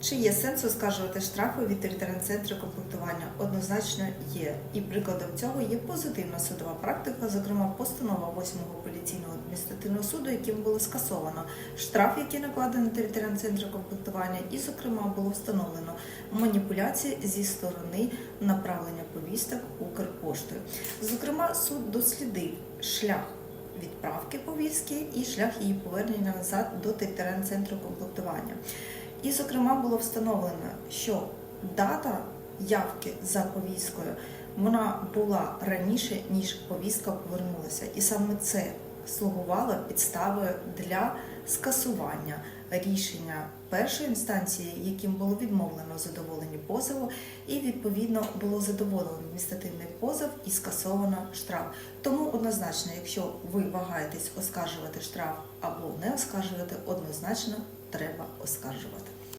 Чи є сенс оскаржувати штрафи від територіального центру комплектування? Однозначно є. І прикладом цього є позитивна судова практика, зокрема постанова 8-го апеляційного адміністративного суду, яким було скасовано штраф, який накладений територіальним центром комплектування, і, зокрема, було встановлено маніпуляції зі сторони направлення повісток Укрпоштою. Зокрема, суд дослідив шлях відправки повістки і шлях її повернення назад до територіального центру комплектування. І, зокрема, було встановлено, що дата явки за повісткою вона була раніше, ніж повістка повернулася. І саме це слугувало підставою для скасування рішення першої інстанції, яким було відмовлено у задоволенні позову, і відповідно було задоволено адміністративний позов і скасовано штраф. Тому однозначно, якщо ви вагаєтесь оскаржувати штраф або не оскаржувати, однозначно треба оскаржувати.